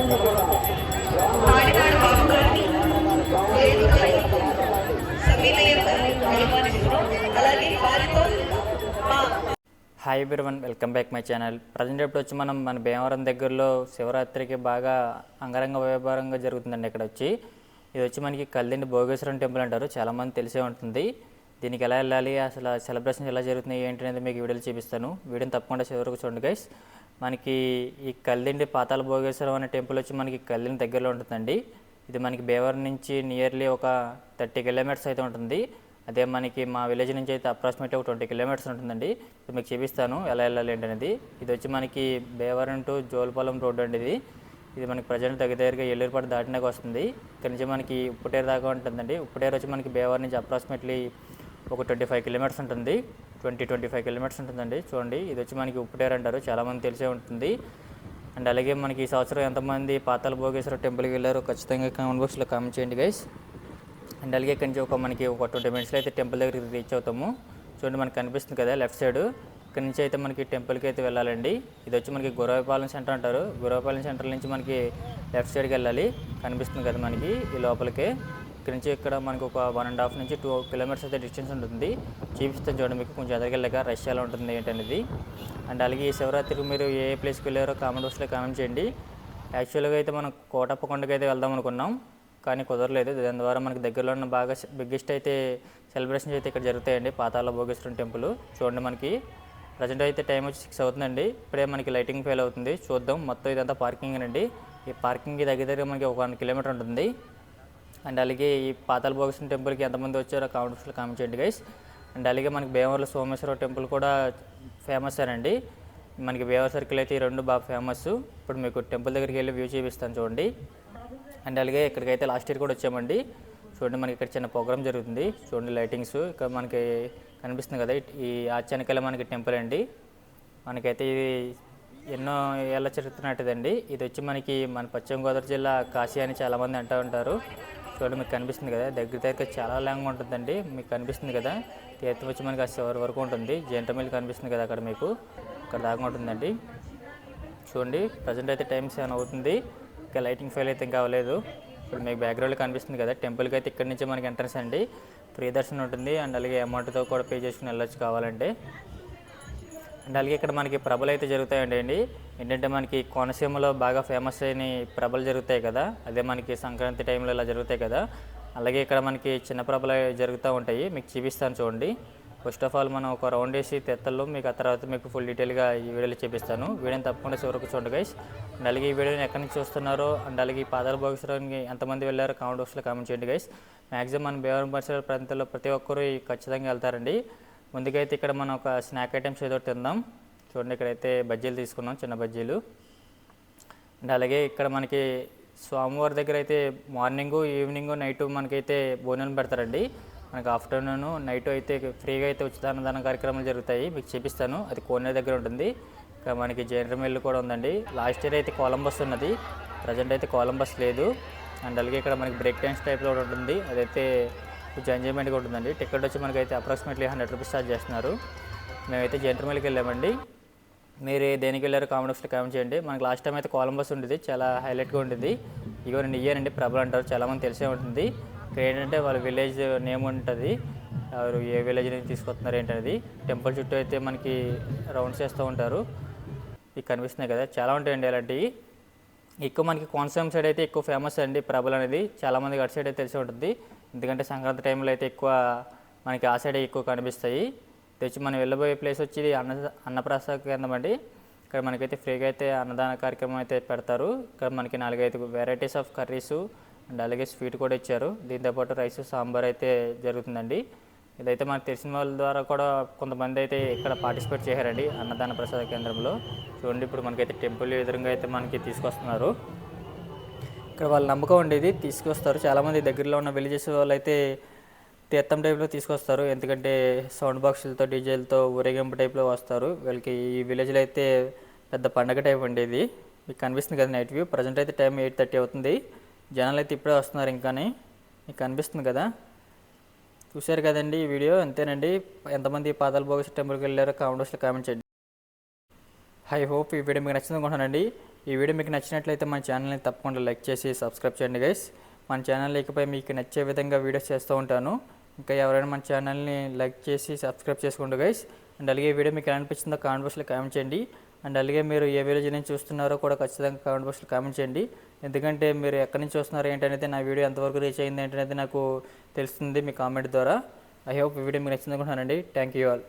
Hi one welcome back my channel present ఇప్పుడు వచ్చి మనం మన భీమవరం దగ్గరలో శివరాత్రికి బాగా అంగరంగ వైభవంగా జరుగుతుందండి ఇక్కడ వచ్చి. ఇది వచ్చి మనకి కల్దిండి భోగేశ్వరం టెంపుల్ అంటారు. చాలామంది తెలిసే ఉంటుంది. దీనికి ఎలా వెళ్ళాలి? అసలు సెలబ్రేషన్స్ ఎలా జరుగుతున్నాయి? ఏంటి అనేది మీకు వీడియోలు చూపిస్తాను. వీడియోని తప్పకుండా చివరకు చూడండి గైస్ మనకి ఈ కల్దిండి పాతాల భోగేశ్వరం అనే టెంపుల్ వచ్చి మనకి కల్లిని దగ్గరలో ఉంటుందండి. ఇది మనకి బేవరం నుంచి నియర్లీ ఒక థర్టీ కిలోమీటర్స్ అయితే ఉంటుంది. అదే మనకి మా విలేజ్ నుంచి అయితే అప్రాక్సిమేట్లీ ఒక ట్వంటీ కిలోమీటర్స్ ఉంటుందండి. ఇది మీకు చూపిస్తాను ఎలా వెళ్ళాలి ఏంటనేది. ఇది వచ్చి మనకి బేవరం టు జోలపాలెం రోడ్డు అండి ఇది. ఇది మనకి ప్రజెంట్ దగ్గర దగ్గరగా ఎల్లూరుపాటు దాటినాక వస్తుంది. ఇక్కడ నుంచి మనకి ఉప్పుటేరు దాకా ఉంటుందండి. ఉప్పుటేరు వచ్చి మనకి బేవరం నుంచి అప్రాక్సిమేట్లీ ఒక ట్వంటీ ఫైవ్ కిలోమీటర్స్ ఉంటుంది. ట్వంటీ ట్వంటీ ఫైవ్ కిలోమీటర్స్ ఉంటుందండి. చూడండి ఇది వచ్చి మనకి ఉప్పుటేరు అంటారు. చాలామంది తెలిసే ఉంటుంది. అండ్ అలాగే మనకి ఈ సంవత్సరం ఎంతమంది పాతాల భోగేశ్వర టెంపుల్కి వెళ్ళారో ఖచ్చితంగా కామెంట్ బాక్స్లో కామెంట్ చేయండి గైస్ అండ్ అలాగే ఇక్కడి నుంచి ఒక మనకి ఒక ట్వంటీ మినిట్స్లో అయితే టెంపుల్ దగ్గరికి రీచ్ అవుతాము. చూడండి మనకి కనిపిస్తుంది కదా లెఫ్ట్ సైడ్. ఇక్కడ నుంచి అయితే మనకి టెంపుల్కి అయితే వెళ్ళాలండి. ఇది వచ్చి మనకి గురవపాలెం సెంటర్ అంటారు. గురవపాలెం సెంటర్ నుంచి మనకి లెఫ్ట్ సైడ్కి వెళ్ళాలి. కనిపిస్తుంది కదా మనకి ఈ లోపలికి. ఇక్కడ నుంచి ఇక్కడ మనకు ఒక వన్ అండ్ హాఫ్ నుంచి టూ కిలోమీటర్స్ అయితే డిస్టెన్స్ ఉంటుంది. చూపిస్తాను చూడండి మీకు కొంచెం ఎదగలేక రష్ ఎలా ఉంటుంది ఏంటనేది. అండ్ అలాగే ఈ శివరాత్రికి మీరు ఏ ప్లేస్కి వెళ్ళారో కామెంట్ బాక్స్లో కామెంట్ చేయండి. యాక్చువల్గా అయితే మనం కోటప్ప కొండకి అయితే వెళ్దాం అనుకున్నాం కానీ కుదరలేదు. దాని ద్వారా మనకి దగ్గరలో ఉన్న బాగా బిగ్గెస్ట్ అయితే సెలబ్రేషన్స్ అయితే ఇక్కడ జరుగుతాయండి. పాతాల భోగేశ్వరం టెంపుల్ చూడండి మనకి. ప్రజెంట్ అయితే టైం వచ్చి సిక్స్ అవుతుందండి. ఇప్పుడే మనకి లైటింగ్ ఫెయిల్ అవుతుంది. చూద్దాం. మొత్తం ఇదంతా పార్కింగ్ అండి ఈ పార్కింగ్కి దగ్గర దగ్గర మనకి ఒక వన్ కిలోమీటర్ ఉంటుంది. అండ్ అలాగే ఈ పాతాల భోగేశ్వరం టెంపుల్కి ఎంతమంది వచ్చారో కామెంట్స్లో కామెంట్ చేయండి గైస్. అండ్ అలాగే మనకి భీమవరం సోమేశ్వర టెంపుల్ కూడా ఫేమస్ అండి. మనకి భీమవరం సర్కిల్ అయితే ఈ రెండు బాగా ఫేమస్. ఇప్పుడు మీకు టెంపుల్ దగ్గరికి వెళ్ళి వ్యూ చూపిస్తాను చూడండి. అండ్ అలాగే ఇక్కడికైతే లాస్ట్ ఇయర్ కూడా వచ్చామండి. చూడండి మనకి ఇక్కడ చిన్న ప్రోగ్రామ్ జరుగుతుంది. చూడండి లైటింగ్స్. ఇక్కడ మనకి కనిపిస్తుంది కదా ఈ ఆచానికల మనకి టెంపుల్ అండి. మనకైతే ఇది ఎన్నో ఏళ్ళ చరిత్ర ఇది వచ్చి మనకి మన పశ్చిమ గోదావరి జిల్లా కాశీ అని చాలామంది అంటూ ఉంటారు. చూడండి మీకు కనిపిస్తుంది కదా. దగ్గర దగ్గర చాలా లాంగ్ ఉంటుందండి. మీకు కనిపిస్తుంది కదా. తీర్థం వచ్చి మనకి ఆ చివరి వరకు ఉంటుంది. జంట మిల్ కనిపిస్తుంది కదా అక్కడ మీకు. అక్కడ దాకా ఉంటుందండి. చూడండి ప్రజెంట్ అయితే టైం సెవెన్ అవుతుంది. ఇంకా లైటింగ్ ఫెయిల్ అయితే ఇంకా అవ్వలేదు. ఇప్పుడు మీకు బ్యాక్గ్రౌండ్ కనిపిస్తుంది కదా. టెంపుల్కి అయితే ఇక్కడ నుంచి మనకి ఎంట్రన్స్ అండి. ఫ్రీ దర్శనం ఉంటుంది. అండ్ అలాగే అమౌంట్తో కూడా పే చేసుకుని వెళ్ళొచ్చు కావాలంటే. అండ్ అలాగే ఇక్కడ మనకి ప్రభలు అయితే జరుగుతాయండి అండి. ఏంటంటే మనకి కోనసీమలో బాగా ఫేమస్ అయిన ప్రభలు జరుగుతాయి కదా. అదే మనకి సంక్రాంతి టైంలో ఇలా జరుగుతాయి కదా. అలాగే ఇక్కడ మనకి చిన్న ప్రభలు జరుగుతూ ఉంటాయి. మీకు చూపిస్తాను చూడండి. ఫస్ట్ ఆఫ్ ఆల్ మనం ఒక రౌండ్ వేసి తెత్తల్లో మీకు ఆ తర్వాత మీకు ఫుల్ డీటెయిల్గా ఈ వీడియోలో చూపిస్తాను. వీడియోని తప్పకుండా చివరకు చూడండి గైస్ అండ్ అలాగే ఈ వీడియోని ఎక్కడి నుంచి చూస్తున్నారో అండ్ అలాగే ఈ పాదాల భోగేశ్వరానికి ఎంతమంది వెళ్ళారో కామెంట్ బాక్స్లో కామెంట్ చేయండి గైస్ మ్యాక్సిమం మన భీమవరం పరిసర ప్రాంతాల్లో ప్రతి ఒక్కరూ ఖచ్చితంగా వెళ్తారండి. ముందుకైతే ఇక్కడ మనం ఒక స్నాక్ ఐటమ్స్ ఏదో తిందాం. చూడండి ఇక్కడైతే బజ్జీలు తీసుకున్నాం చిన్న బజ్జీలు. అండ్ అలాగే ఇక్కడ మనకి స్వామివారి దగ్గర అయితే మార్నింగ్ ఈవినింగ్ నైట్ మనకైతే భోజనం పెడతారండి. మనకి ఆఫ్టర్నూన్ నైట్ అయితే ఫ్రీగా అయితే ఉచిత అన్నదాన కార్యక్రమాలు జరుగుతాయి. మీకు చూపిస్తాను అది కోనే దగ్గర ఉంటుంది. ఇక్కడ మనకి జనరల్ మిల్లు కూడా ఉందండి. లాస్ట్ ఇయర్ అయితే కొలంబస్ ఉన్నది. ప్రజెంట్ అయితే కొలంబస్ లేదు. అండ్ అలాగే ఇక్కడ మనకి బ్రేక్ డ్యాన్స్ టైప్లో ఉంటుంది. అదైతే కొంచెం ఎంజాయ్మెంట్గా ఉంటుందండి. టికెట్ వచ్చి మనకైతే అప్రాక్సిమేట్లీ హండ్రెడ్ రూపీస్ ఛార్జ్ చేస్తున్నారు. మేమైతే జంటర్మల్కి వెళ్ళామండి. మీరు దేనికి వెళ్ళారు కామెంట్ బాక్స్లో కామెంట్ చేయండి. మనకి లాస్ట్ టైం అయితే కొలంబస్ ఉండేది. చాలా హైలైట్గా ఉండేది. ఇగో నేను ఇయ్యానండి. ప్రభలు అంటారు. చాలామంది తెలిసే ఉంటుంది. ఇక్కడ ఏంటంటే వాళ్ళ విలేజ్ నేమ్ ఉంటుంది. ఎవరు ఏ విలేజ్ నుంచి తీసుకొస్తున్నారు ఏంటనేది. టెంపుల్ చుట్టూ అయితే మనకి రౌండ్స్ చేస్తూ ఉంటారు. ఇవి కనిపిస్తున్నాయి కదా. చాలా ఉంటాయండి అలాంటివి. ఎక్కువ మనకి కోనసీమ సైడ్ అయితే ఎక్కువ ఫేమస్ అండి. ప్రభలు అనేది. చాలామందికి అటు సైడ్ అయితే తెలిసి ఉంటుంది. ఎందుకంటే సంక్రాంతి టైంలో అయితే ఎక్కువ మనకి ఆ సైడ్ ఎక్కువ కనిపిస్తాయి. తెచ్చి మనం వెళ్ళబోయే ప్లేస్ వచ్చి అన్న అన్నప్రసాద కేంద్రం అండి. ఇక్కడ మనకైతే ఫ్రీగా అయితే అన్నదాన కార్యక్రమం అయితే పెడతారు. ఇక్కడ మనకి నాలుగైదు వెరైటీస్ ఆఫ్ కర్రీస్ అండ్ అలాగే స్వీట్ కూడా ఇచ్చారు. దీంతోపాటు రైస్ సాంబార్ అయితే జరుగుతుందండి. ఇదైతే మనకు తెలిసిన వాళ్ళ ద్వారా కూడా కొంతమంది అయితే ఇక్కడ పార్టిసిపేట్ చేశారండి అన్నదాన ప్రసాద కేంద్రంలో. చూడండి ఇప్పుడు మనకైతే టెంపుల్ ఎదురుగా అయితే మనకి తీసుకొస్తున్నారు. ఇక్కడ వాళ్ళ నమ్మకం ఉండేది తీసుకొస్తారు. చాలామంది దగ్గరలో ఉన్న విలేజెస్ వాళ్ళు అయితే తీర్థం టైప్లో తీసుకొస్తారు. ఎందుకంటే సౌండ్ బాక్సులతో డీజేలతో ఊరేగింపు టైప్లో వస్తారు. వీళ్ళకి ఈ విలేజ్లో అయితే పెద్ద పండగ టైప్ ఉండేది. మీకు కనిపిస్తుంది కదా నైట్ వ్యూ ప్రజెంట్ అయితే టైం ఎయిట్ థర్టీ అవుతుంది. జనాలు అయితే ఇప్పుడే వస్తున్నారు ఇంకాని. మీకు కనిపిస్తుంది కదా? చూశారు కదండి ఈ వీడియో అంతేనండి. ఎంతమంది పాదాల భోగేశ్వర టెంపుల్కి వెళ్ళారో కామెంట్ బాక్స్లో కామెంట్ చేయండి. ఐ హోప్ ఈ వీడియో మీకు నచ్చింది అనుకుంటున్నానండి. ఈ వీడియో మీకు నచ్చినట్లయితే మన ఛానల్ని తప్పకుండా లైక్ చేసి సబ్స్క్రైబ్ చేయండి గైస్. మన ఛానల్ ఇకపై మీకు నచ్చే విధంగా వీడియోస్ చేస్తూ ఉంటాను. ఇంకా ఎవరైనా మన ఛానల్ని లైక్ చేసి సబ్స్క్రైబ్ చేసుకోండి గైస్. అండ్ అలాగే వీడియో మీకు ఎలా అనిపించిందో కామెంట్ బాక్స్లో కామెంట్ చేయండి. అండ్ అలాగే మీరు ఏ విలేజ్ నుంచి చూస్తున్నారో కూడా ఖచ్చితంగా కామెంట్ బాక్స్లో కామెంట్ చేయండి. ఎందుకంటే మీరు ఎక్కడి నుంచి చూస్తున్నారు ఏంటనేది నా వీడియో ఎంతవరకు రీచ్ అయింది ఏంటనేది నాకు తెలుస్తుంది మీ కామెంట్ ద్వారా. ఐ హోప్ వీడియో మీకు నచ్చింది అనుకుంటున్నానండి. Thank you all.